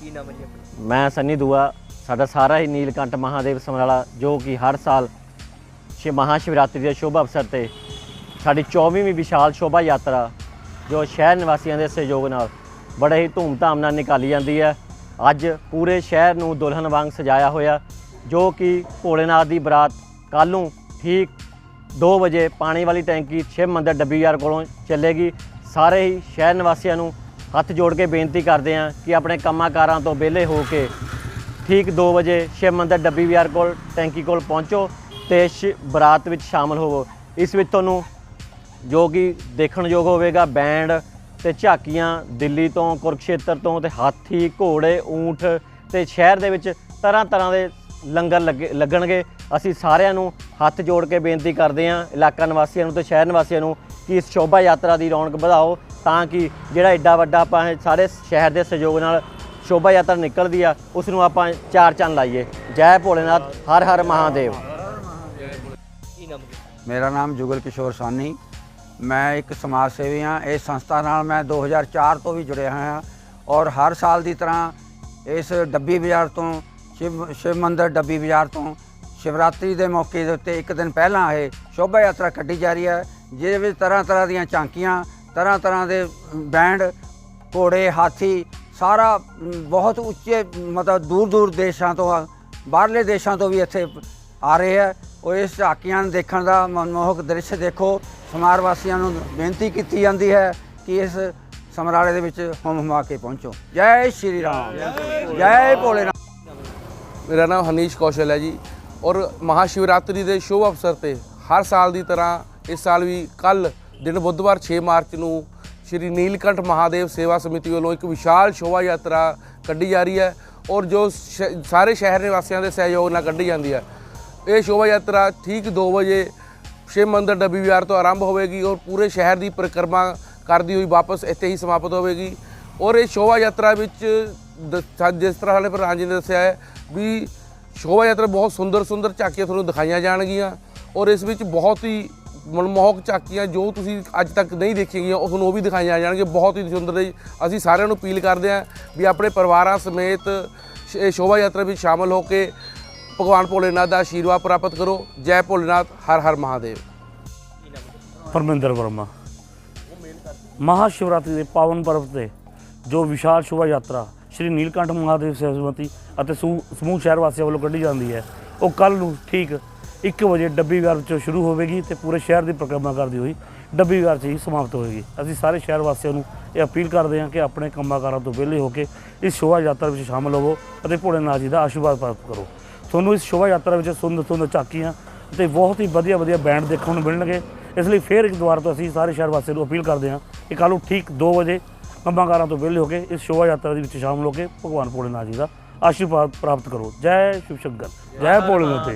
ਕੀ ਨਾਮ ਹੈ ਜੀ ਆਪਣਾ? ਮੈਂ ਸੰਨੀ ਦੂਆ, ਸਾਡਾ ਸਾਰਾ ਹੀ ਨੀਲਕੰਠ ਮਹਾਦੇਵ ਸਮਰਾਲਾ, ਜੋ ਕਿ ਹਰ ਸਾਲ ਸ਼ਿਵ ਮਹਾਸ਼ਿਵਰਾਤਰੀ ਦੇ ਸ਼ੁਭ ਅਵਸਰ ਤੇ ਸਾਡੀ 24ਵੀਂ ਵਿਸ਼ਾਲ ਸ਼ੋਭਾ ਯਾਤਰਾ, ਜੋ ਸ਼ਹਿਰ ਨਿਵਾਸੀਆਂ ਦੇ ਸਹਿਯੋਗ ਨਾਲ ਬੜੇ ਹੀ ਧੂਮਧਾਮ ਨਾਲ ਨਿਕਾਲੀ ਜਾਂਦੀ ਹੈ। ਅੱਜ ਪੂਰੇ ਸ਼ਹਿਰ ਨੂੰ ਦੁਲਹਨ ਵਾਂਗ ਸਜਾਇਆ ਹੋਇਆ, ਜੋ ਕਿ ਭੋਲੇਨਾਥ ਦੀ ਬਰਾਤ ਕੱਲ੍ਹ ਨੂੰ ਠੀਕ 2 ਵਜੇ ਪਾਣੀ ਵਾਲੀ ਟੈਂਕੀ ਸ਼ਿਵ ਮੰਦਰ ਡੱਬੀ ਯਾਰ ਕੋਲੋਂ ਚੱਲੇਗੀ। ਸਾਰੇ ਹੀ ਸ਼ਹਿਰ ਨਿਵਾਸੀਆਂ ਨੂੰ ਹੱਥ ਜੋੜ ਕੇ ਬੇਨਤੀ ਕਰਦੇ ਹਾਂ ਕਿ ਆਪਣੇ ਕੰਮਾਂ ਕਾਰਾਂ ਤੋਂ ਵਿਹਲੇ ਹੋ ਕੇ ਠੀਕ 2 ਵਜੇ ਸ਼ਿਵ ਮੰਦਰ ਡੱਬੀ ਵਿਆਰ ਕੋਲ, ਟੈਂਕੀ ਕੋਲ ਪਹੁੰਚੋ ਤੇ ਸ਼ਿ- ਬਰਾਤ ਵਿੱਚ ਸ਼ਾਮਲ ਹੋਵੋ। ਇਸ ਵਿੱਚ ਤੁਹਾਨੂੰ ਜੋ ਕਿ ਦੇਖਣਯੋਗ ਹੋਵੇਗਾ, ਬੈਂਡ ਤੇ ਝਾਕੀਆਂ ਦਿੱਲੀ ਤੋਂ, ਕੁਰਕਸ਼ੇਤਰ ਤੋਂ ਤੇ ਹਾਥੀ, ਘੋੜੇ, ਊਂਠ ਤੇ ਸ਼ਹਿਰ ਦੇ ਵਿੱਚ ਤਰ੍ਹਾਂ ਤਰ੍ਹਾਂ ਦੇ ਲੰਗਰ ਲੱਗੇ, ਲੱਗਣਗੇ। ਅਸੀਂ ਸਾਰਿਆਂ ਨੂੰ ਹੱਥ ਜੋੜ ਕੇ ਬੇਨਤੀ ਕਰਦੇ ਹਾਂ, ਇਲਾਕਾ ਨਿਵਾਸੀਆਂ ਨੂੰ ਤੇ ਸ਼ਹਿਰ ਨਿਵਾਸੀਆਂ ਨੂੰ, ਕਿ ਇਸ ਸ਼ੋਭਾ ਯਾਤਰਾ ਦੀ ਰੌਣਕ ਵਧਾਓ। ਤਾਂ ਕਿ ਜਿਹੜਾ ਐਡਾ ਵੱਡਾ ਆਪਾਂ ਸਾਰੇ ਸ਼ਹਿਰ ਦੇ ਸਹਿਯੋਗ ਨਾਲ ਸ਼ੋਭਾ ਯਾਤਰਾ ਨਿਕਲਦੀ ਆ, ਉਸ ਨੂੰ ਆਪਾਂ ਚਾਰ ਚੰਨ ਲਾਈਏ। ਜੈ ਭੋਲੇਨਾਥ, ਹਰ ਹਰ ਮਹਾਦੇਵ। ਕੀ ਨਾਮ ਮੇਰਾ ਨਾਮ ਜੁਗਲ ਕਿਸ਼ੋਰ ਸਾਨੀ। ਮੈਂ ਇੱਕ ਸਮਾਜ ਸੇਵੀ ਹਾਂ। ਇਸ ਸੰਸਥਾ ਨਾਲ ਮੈਂ 2004 ਤੋਂ ਵੀ ਜੁੜਿਆ ਹੋਇਆ ਹਾਂ ਔਰ ਹਰ ਸਾਲ ਦੀ ਤਰ੍ਹਾਂ ਇਸ ਡੱਬੀ ਬਾਜ਼ਾਰ ਤੋਂ, ਸ਼ਿਵ ਸ਼ਿਵ ਮੰਦਰ ਡੱਬੀ ਬਾਜ਼ਾਰ ਤੋਂ ਸ਼ਿਵਰਾਤਰੀ ਦੇ ਮੌਕੇ ਦੇ ਉੱਤੇ ਇੱਕ ਦਿਨ ਪਹਿਲਾਂ ਇਹ ਸ਼ੋਭਾ ਯਾਤਰਾ ਕੱਢੀ ਜਾ ਰਹੀ ਹੈ, ਜਿਹਦੇ ਵਿੱਚ ਤਰ੍ਹਾਂ ਤਰ੍ਹਾਂ ਦੀਆਂ ਝਾਂਕੀਆਂ ਤਰ੍ਹਾਂ ਤਰ੍ਹਾਂ ਦੇ ਬੈਂਡ ਘੋੜੇ ਹਾਥੀ ਸਾਰਾ ਬਹੁਤ ਉੱਚੇ ਮਤਲਬ ਦੂਰ ਦੂਰ ਦੇਸ਼ਾਂ ਤੋਂ ਆ- ਬਾਹਰਲੇ ਦੇਸ਼ਾਂ ਤੋਂ ਵੀ ਇੱਥੇ ਆ ਰਹੇ ਹੈ ਉਹ ਇਸ ਝਾਕੀਆਂ ਨੂੰ ਦੇਖਣ ਦਾ ਮਨਮੋਹਕ ਦ੍ਰਿਸ਼ ਦੇਖੋ। ਸਮਾਰ ਵਾਸੀਆਂ ਨੂੰ ਬੇਨਤੀ ਕੀਤੀ ਜਾਂਦੀ ਹੈ ਕਿ ਇਸ ਸਮਰਾਲੇ ਦੇ ਵਿੱਚ ਹੁਮ ਹੁਮਾ ਕੇ ਪਹੁੰਚੋ। ਜੈ ਸ਼੍ਰੀ ਰਾਮ। ਜੈ ਭੋਲੇਨਾਥ। ਮੇਰਾ ਨਾਮ ਹਨੀਸ਼ ਕੌਸ਼ਲ ਹੈ ਜੀ ਔਰ ਮਹਾਸ਼ਿਵਰਾਤਰੀ ਦੇ ਸ਼ੁਭ ਅਵਸਰ ਤੇ ਹਰ ਸਾਲ ਦੀ ਤਰ੍ਹਾਂ ਇਸ ਸਾਲ ਵੀ ਕੱਲ ਦਿਨ ਬੁੱਧਵਾਰ 6 ਮਾਰਚ ਨੂੰ ਸ਼੍ਰੀ ਨੀਲਕੰਠ ਮਹਾਦੇਵ ਸੇਵਾ ਸਮਿਤੀ ਵੱਲੋਂ ਇੱਕ ਵਿਸ਼ਾਲ ਸ਼ੋਭਾ ਯਾਤਰਾ ਕੱਢੀ ਜਾ ਰਹੀ ਹੈ ਔਰ ਜੋ ਸ਼- ਸਾਰੇ ਸ਼ਹਿਰ ਨਿਵਾਸੀਆਂ ਦੇ ਸਹਿਯੋਗ ਨਾਲ ਕੱਢੀ ਜਾਂਦੀ ਹੈ। ਇਹ ਸ਼ੋਭਾ ਯਾਤਰਾ ਠੀਕ 2 ਵਜੇ ਸ਼ਿਵ ਮੰਦਰ ਡੱਬੀ ਵਿਹਾਰ ਤੋਂ ਆਰੰਭ ਹੋਵੇਗੀ ਔਰ ਪੂਰੇ ਸ਼ਹਿਰ ਦੀ ਪਰਿਕਰਮਾ ਕਰਦੀ ਹੋਈ ਵਾਪਸ ਇੱਥੇ ਹੀ ਸਮਾਪਤ ਹੋਵੇਗੀ। ਔਰ ਇਹ ਸ਼ੋਭਾ ਯਾਤਰਾ ਵਿੱਚ ਦ- ਸਾ- ਜਿਸ ਤਰ੍ਹਾਂ ਸਾਡੇ ਪ੍ਰਧਾਨ ਜੀ ਨੇ ਦੱਸਿਆ ਹੈ ਵੀ ਸ਼ੋਭਾ ਯਾਤਰਾ ਬਹੁਤ ਸੁੰਦਰ ਸੁੰਦਰ ਝਾਕੀਆਂ ਤੁਹਾਨੂੰ ਦਿਖਾਈਆਂ ਜਾਣਗੀਆਂ ਔਰ ਇਸ ਵਿੱਚ ਬਹੁਤ ਹੀ ਮਨਮੋਹਕ ਝਾਕੀਆਂ ਜੋ ਤੁਸੀਂ ਅੱਜ ਤੱਕ ਨਹੀਂ ਦੇਖੀਆਂ ਗਈਆਂ ਉਹ ਤੁਹਾਨੂੰ ਉਹ ਵੀ ਦਿਖਾਈਆਂ ਜਾਣਗੀਆਂ ਬਹੁਤ ਹੀ ਸੁੰਦਰ ਜੀ ਅਸੀਂ ਸਾਰਿਆਂ ਨੂੰ ਅਪੀਲ ਕਰਦੇ ਹਾਂ ਵੀ ਆਪਣੇ ਪਰਿਵਾਰਾਂ ਸਮੇਤ ਸ਼ੋਭਾ ਯਾਤਰਾ ਵਿੱਚ ਸ਼ਾਮਲ ਹੋ ਕੇ ਭਗਵਾਨ ਭੋਲੇਨਾਥ ਦਾ ਆਸ਼ੀਰਵਾਦ ਪ੍ਰਾਪਤ ਕਰੋ। ਜੈ ਭੋਲੇਨਾਥ, ਹਰ ਹਰ ਮਹਾਦੇਵ। ਪਰਮਿੰਦਰ ਵਰਮਾ। ਮਹਾਸ਼ਿਵਰਾਤਰੀ ਦੇ ਪਾਵਨ ਪਰਵ ਤੇ ਜੋ ਵਿਸ਼ਾਲ ਸ਼ੋਭਾ ਯਾਤਰਾ ਸ਼੍ਰੀ ਨੀਲਕੰਠ ਮਹਾਦੇਵ ਸੇਵਾ ਅਤੇ ਸਮੂਹ ਸਮੂਹ ਸ਼ਹਿਰ ਵਾਸੀਆਂ ਵੱਲੋਂ ਕੱਢੀ ਜਾਂਦੀ ਹੈ, ਉਹ ਕੱਲ ਨੂੰ ਠੀਕ 1 ਵਜੇ ਡੱਬੀ ਵਿਹਾਰ ਵਿੱਚੋਂ ਸ਼ੁਰੂ ਹੋਵੇਗੀ ਤੇ ਪੂਰੇ ਸ਼ਹਿਰ ਦੀ ਪਰਿਕਰਮਾ ਕਰਦੀ ਹੋਈ ਡੱਬੀ ਵਿਹਾਰ 'ਚ ਹੀ ਸਮਾਪਤ ਹੋਵੇਗੀ। ਅਸੀਂ ਸਾਰੇ ਸ਼ਹਿਰ ਵਾਸੀਆਂ ਨੂੰ ਇਹ ਅਪੀਲ ਕਰਦੇ ਹਾਂ ਕਿ ਆਪਣੇ ਕੰਮਾਂ ਕਾਰਾਂ ਤੋਂ ਵਿਹਲੇ ਹੋ ਕੇ ਇਸ ਸ਼ੋਭਾ ਯਾਤਰਾ ਵਿੱਚ ਸ਼ਾਮਲ ਹੋਵੋ ਅਤੇ ਭੋਲੇਨਾਥ ਜੀ ਦਾ ਆਸ਼ੀਰਵਾਦ ਪ੍ਰਾਪਤ ਕਰੋ। ਤੁਹਾਨੂੰ ਇਸ ਸ਼ੋਭਾ ਯਾਤਰਾ ਵਿੱਚ ਸੁੰਦਰ ਸੁੰਦਰ ਝਾਕੀਆਂ ਤੇ ਬਹੁਤ ਹੀ ਵਧੀਆ ਵਧੀਆ ਬੈਂਡ ਦੇਖਣ ਨੂੰ ਮਿਲਣਗੇ। ਇਸ ਲਈ ਫੇਰ ਇੱਕ ਦੁਆਰ ਤੋਂ ਅਸੀਂ ਸਾਰੇ ਸ਼ਹਿਰ ਵਾਸੀਆਂ ਨੂੰ ਅਪੀਲ ਕਰਦੇ ਹਾਂ ਕਿ ਕੱਲ੍ਹ ਨੂੰ ਠੀਕ 2 ਵਜੇ ਕੰਮਾਂ ਤੋਂ ਵਿਹਲੇ ਹੋ ਕੇ ਇਸ ਸ਼ੋਭਾ ਯਾਤਰਾ ਦੇ ਵਿੱਚ ਸ਼ਾਮਲ ਹੋ ਕੇ ਭਗਵਾਨ ਭੋਲੇਨਾਥ ਜੀ ਦਾ ਆਸ਼ੀਰਵਾਦ ਪ੍ਰਾਪਤ ਕਰੋ। ਜੈ ਸ਼ਿਵ ਸ਼ੰਕਰ, ਜੈ ਭੋਲੇਨਾਥ